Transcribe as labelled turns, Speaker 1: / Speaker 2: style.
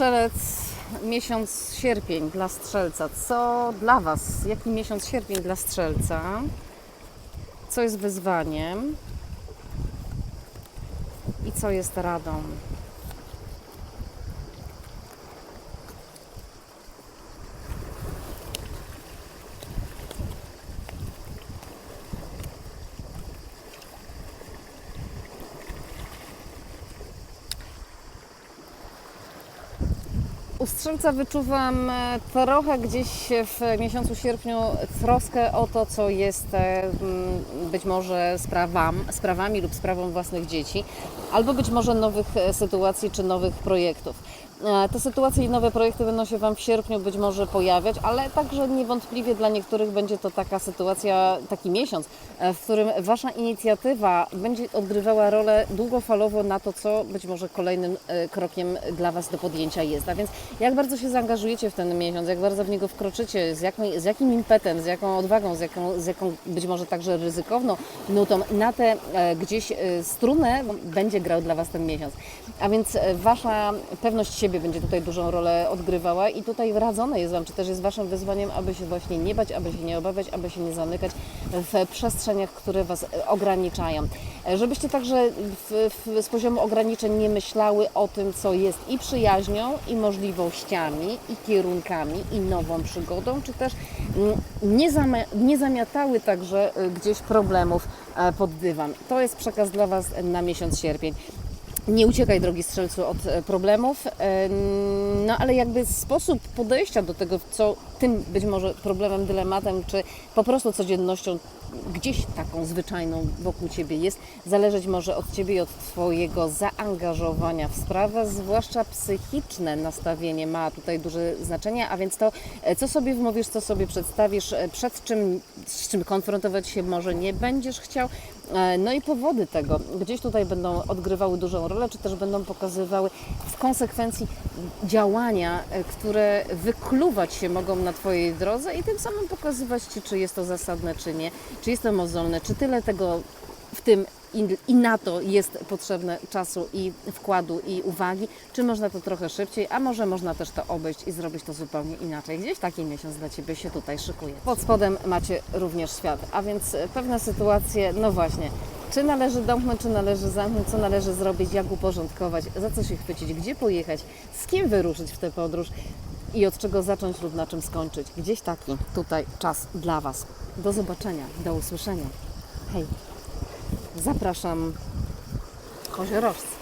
Speaker 1: Strzelec, miesiąc sierpień dla strzelca. Co dla Was? Jaki miesiąc sierpień dla strzelca? Co jest wyzwaniem? I co jest radą? Strzelca wyczuwam e, trochę gdzieś w miesiącu sierpniu troskę o to, co jest e, być może sprawam, sprawami lub sprawą własnych dzieci, albo być może nowych e, sytuacji czy nowych projektów. E, Te sytuacje i nowe projekty będą się Wam w sierpniu być może pojawiać, ale także niewątpliwie dla niektórych będzie to taka sytuacja, taki miesiąc, e, w którym Wasza inicjatywa będzie odgrywała rolę długofalowo na to, co być może kolejnym e, krokiem dla Was do podjęcia jest. A więc jak bardzo się zaangażujecie w ten miesiąc, jak bardzo w niego wkroczycie, z, jaką, z jakim impetem, z jaką odwagą, z jaką, z jaką być może także ryzykowną nutą na tę gdzieś strunę będzie grał dla Was ten miesiąc. A więc Wasza pewność siebie będzie tutaj dużą rolę odgrywała i tutaj radzone jest Wam, czy też jest Waszym wyzwaniem, aby się właśnie nie bać, aby się nie obawiać, aby się nie zamykać w przestrzeniach, które Was e, ograniczają. E, Żebyście także w, w, z poziomu ograniczeń nie myślały o tym, co jest i przyjaźnią, i możliwościami, i kierunkami, i nową przygodą, czy też mm, nie, zama- nie zamiatały także e, gdzieś problemów pod dywan. To jest przekaz dla Was na miesiąc sierpień. Nie uciekaj, drogi strzelcu, od e, problemów, e, no ale jakby sposób podejścia do tego, co tym być może problemem, dylematem, czy po prostu codziennością gdzieś taką zwyczajną wokół Ciebie jest, zależeć może od Ciebie i od Twojego zaangażowania w sprawę, zwłaszcza psychiczne nastawienie ma tutaj duże znaczenie, a więc to, e, co sobie wmówisz, co sobie przedstawisz, e, przed czym, z czym konfrontować się może nie będziesz chciał, E, no i powody tego. Gdzieś tutaj będą odgrywały dużą rolę, czy też będą pokazywały w konsekwencji działania, które wykluwać się mogą na Twojej drodze i tym samym pokazywać Ci, czy jest to zasadne, czy nie, czy jest to mozolne, czy tyle tego w tym i, i na to jest potrzebne czasu i wkładu i uwagi, czy można to trochę szybciej, a może można też to obejść i zrobić to zupełnie inaczej. Gdzieś taki miesiąc dla Ciebie się tutaj szykuje. Pod spodem macie również świat, a więc e, pewne sytuacje, no właśnie, czy należy domknąć, czy należy zamknąć, co należy zrobić, jak uporządkować, za co się chwycić, gdzie pojechać, z kim wyruszyć w tę podróż i od czego zacząć lub na czym skończyć. Gdzieś taki tutaj czas dla Was. Do zobaczenia, do usłyszenia. Hej! Zapraszam koziorożcy.